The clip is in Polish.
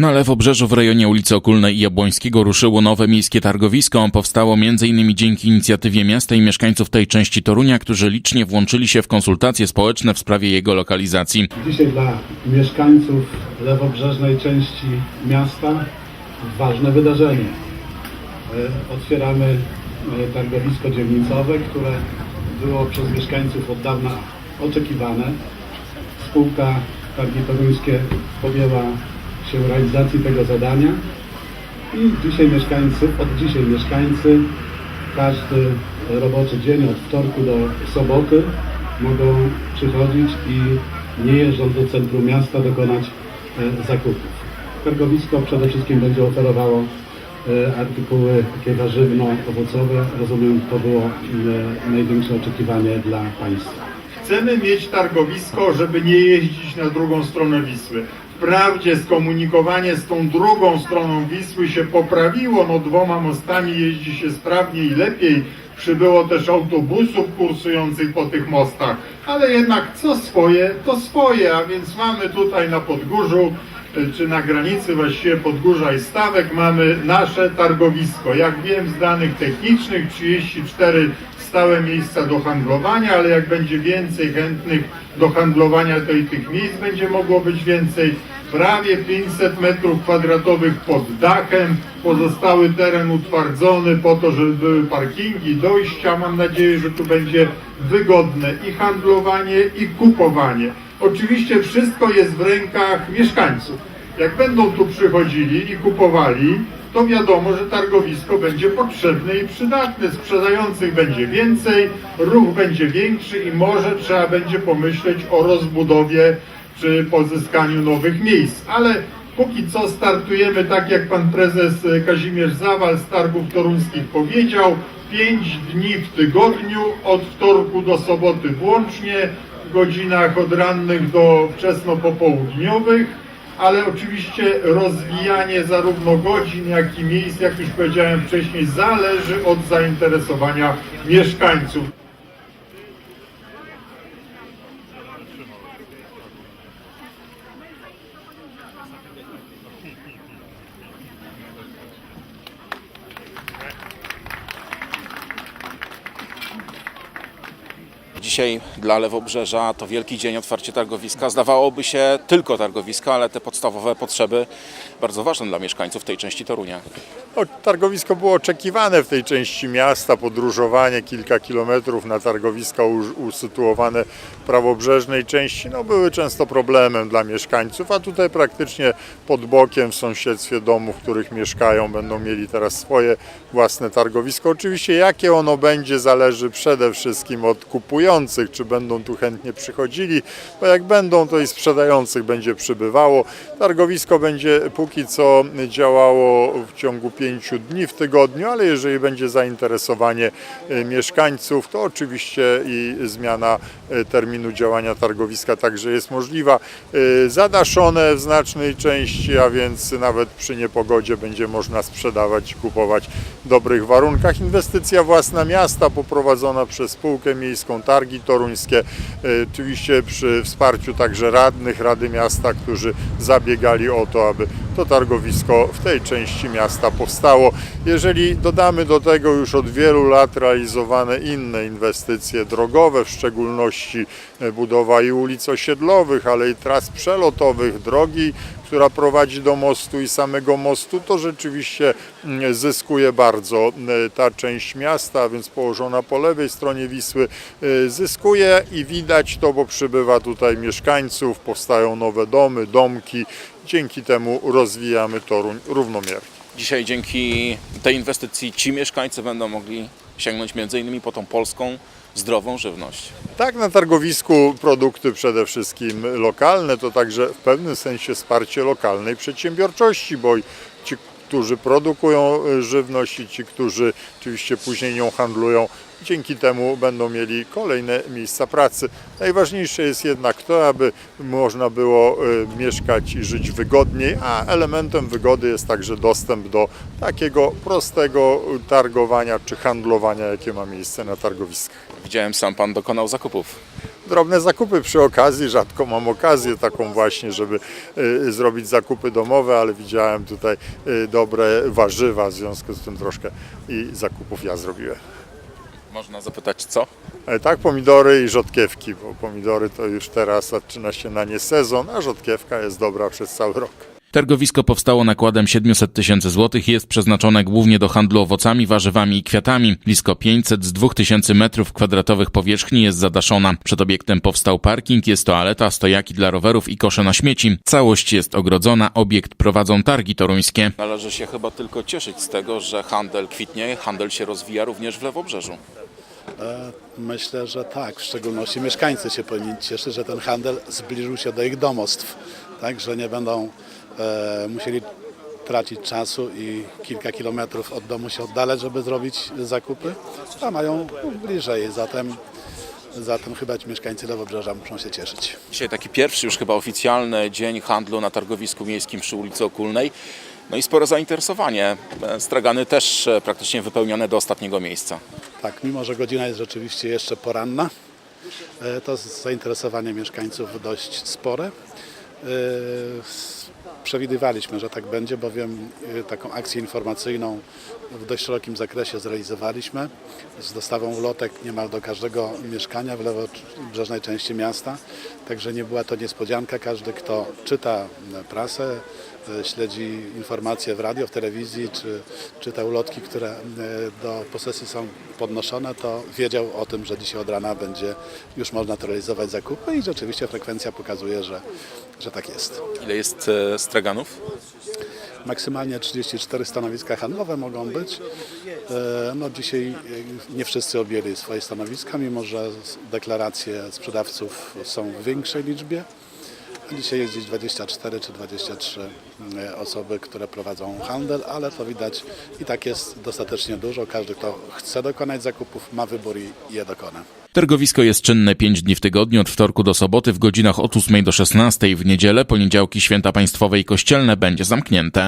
Na Lewobrzeżu w rejonie ulicy Okulnej i Jabłońskiego ruszyło nowe miejskie targowisko. Powstało m.in. dzięki inicjatywie miasta i mieszkańców tej części Torunia, którzy licznie włączyli się w konsultacje społeczne w sprawie jego lokalizacji. Dzisiaj dla mieszkańców lewobrzeżnej części miasta ważne wydarzenie. E, Otwieramy e, targowisko dzielnicowe, które było przez mieszkańców od dawna oczekiwane. Spółka Targi Toruńskie podjęła się realizacji tego zadania i dzisiaj mieszkańcy, od dzisiaj mieszkańcy każdy roboczy dzień od wtorku do soboty mogą przychodzić i nie jeżdżąc do centrum miasta dokonać e, zakupów. Targowisko przede wszystkim będzie oferowało e, artykuły takie warzywno-owocowe. Rozumiem, to było największe oczekiwanie dla Państwa. Chcemy mieć targowisko, żeby nie jeździć na drugą stronę Wisły. Wprawdzie skomunikowanie z tą drugą stroną Wisły się poprawiło, no dwoma mostami jeździ się sprawniej i lepiej. Przybyło też autobusów kursujących po tych mostach, ale jednak co swoje, to swoje, a więc mamy tutaj na Podgórzu, y, czy na granicy właściwie Podgórza i Stawek mamy nasze targowisko. Jak wiem z danych technicznych 34 stałe miejsca do handlowania, ale jak będzie więcej chętnych do handlowania, to i tych miejsc będzie mogło być więcej. Prawie 500 metrów kwadratowych pod dachem, pozostały teren utwardzony po to, żeby były parkingi, dojścia. Mam nadzieję, że tu będzie wygodne i handlowanie, i kupowanie. Oczywiście wszystko jest w rękach mieszkańców. Jak będą tu przychodzili i kupowali, to wiadomo, że targowisko będzie potrzebne i przydatne. Sprzedających będzie więcej, ruch będzie większy i może trzeba będzie pomyśleć o rozbudowie czy pozyskaniu nowych miejsc. Ale póki co startujemy tak jak pan prezes Kazimierz Zawal z targów toruńskich powiedział, 5 dni w tygodniu, od wtorku do soboty włącznie, w godzinach od rannych do wczesno-popołudniowych ale oczywiście rozwijanie zarówno godzin, jak i miejsc, jak już powiedziałem wcześniej, zależy od zainteresowania mieszkańców. Dzisiaj dla Lewobrzeża to wielki dzień otwarcie targowiska. Zdawałoby się tylko targowiska, ale te podstawowe potrzeby bardzo ważne dla mieszkańców tej części Torunia. No, targowisko było oczekiwane w tej części miasta, podróżowanie kilka kilometrów na targowiska usytuowane w prawobrzeżnej części no, były często problemem dla mieszkańców, a tutaj praktycznie pod bokiem w sąsiedztwie domów, w których mieszkają, będą mieli teraz swoje własne targowisko. Oczywiście jakie ono będzie zależy przede wszystkim od kupujących, czy będą tu chętnie przychodzili, bo jak będą, to i sprzedających będzie przybywało. Targowisko będzie póki co działało w ciągu pięciu dni w tygodniu, ale jeżeli będzie zainteresowanie e, mieszkańców, to oczywiście i zmiana e, terminu działania targowiska także jest możliwa. E, Zadaszone w znacznej części, a więc nawet przy niepogodzie będzie można sprzedawać i kupować w dobrych warunkach. Inwestycja własna miasta poprowadzona przez spółkę miejską Targi Toruńskie, e, oczywiście przy wsparciu także radnych Rady Miasta, którzy zabiegali o to, aby to targowisko w tej części miasta powstało. Jeżeli dodamy do tego już od wielu lat realizowane inne inwestycje drogowe, w szczególności e, budowa i ulic osiedlowych, ale i tras przelotowych, drogi, która prowadzi do mostu i samego mostu, to rzeczywiście mm, zyskuje bardzo e, ta część miasta, więc położona po lewej stronie Wisły, e, zyskuje i widać to, bo przybywa tutaj mieszkańców, powstają nowe domy, domki. Dzięki temu rozwijamy Toruń równomiernie. Dzisiaj dzięki tej inwestycji ci mieszkańcy będą mogli sięgnąć m.in. po tą polską, zdrową żywność. Tak, na targowisku produkty przede wszystkim lokalne, to także w pewnym sensie wsparcie lokalnej przedsiębiorczości, bo ci, którzy produkują y, żywność i ci, którzy oczywiście później nią handlują, dzięki temu będą mieli kolejne miejsca pracy. Najważniejsze jest jednak to, aby można było y, mieszkać i żyć wygodniej, a elementem wygody jest także dostęp do takiego prostego targowania czy handlowania, jakie ma miejsce na targowiskach. Widziałem, sam pan dokonał zakupów. drobne zakupy przy okazji. Rzadko mam okazję taką właśnie, żeby y, zrobić zakupy domowe, ale widziałem tutaj y, dobre warzywa, w związku z tym troszkę i zakupów ja zrobiłem. Można zapytać co? E, Tak, pomidory i rzodkiewki, bo pomidory to już teraz zaczyna się na nie sezon, a rzodkiewka jest dobra przez cały rok. Targowisko powstało nakładem 700 tysięcy złotych i jest przeznaczone głównie do handlu owocami, warzywami i kwiatami. Blisko 500 z 2000 metrów kwadratowych powierzchni jest zadaszona. Przed obiektem powstał parking, jest toaleta, stojaki dla rowerów i kosze na śmieci. Całość jest ogrodzona, obiekt prowadzą targi toruńskie. Należy się chyba tylko cieszyć z tego, że handel kwitnie, handel się rozwija również w Lewobrzeżu. E, Myślę, że tak. W szczególności mieszkańcy się powinni cieszyć, że ten handel zbliżył się do ich domostw, tak, że nie będą e, musieli tracić czasu i kilka kilometrów od domu się oddalać, żeby zrobić zakupy, a mają bliżej. Zatem, zatem chyba mieszkańcy Lewobrzeża muszą się cieszyć. Dzisiaj taki pierwszy już chyba oficjalny dzień handlu na targowisku miejskim przy ulicy Okulnej. No i spore zainteresowanie. Stragany też e, praktycznie wypełnione do ostatniego miejsca. Tak, mimo że godzina jest rzeczywiście jeszcze poranna, e, to zainteresowanie mieszkańców dość spore. E, Przewidywaliśmy, że tak będzie, bowiem taką akcję informacyjną w dość szerokim zakresie zrealizowaliśmy z dostawą ulotek niemal do każdego mieszkania w lewobrzeżnej części miasta. Także nie była to niespodzianka. Każdy, kto czyta prasę, śledzi informacje w radio, w telewizji, czy czyta ulotki, które e, do posesji są podnoszone, to wiedział o tym, że dzisiaj od rana będzie już można to realizować zakupy i rzeczywiście frekwencja pokazuje, że, że tak jest. Ile jest e, straganów? Maksymalnie 34 stanowiska handlowe mogą być. E, No dzisiaj e, nie wszyscy objęli swoje stanowiska, mimo że deklaracje sprzedawców są w większej liczbie. Dzisiaj jest gdzieś 24 czy 23 e, osoby, które prowadzą handel, ale to widać i tak jest dostatecznie dużo. Każdy, kto chce dokonać zakupów, ma wybór i je dokona. Targowisko jest czynne 5 dni w tygodniu, od wtorku do soboty w godzinach od 8 do 16. W niedzielę, poniedziałki, święta państwowe i kościelne będzie zamknięte.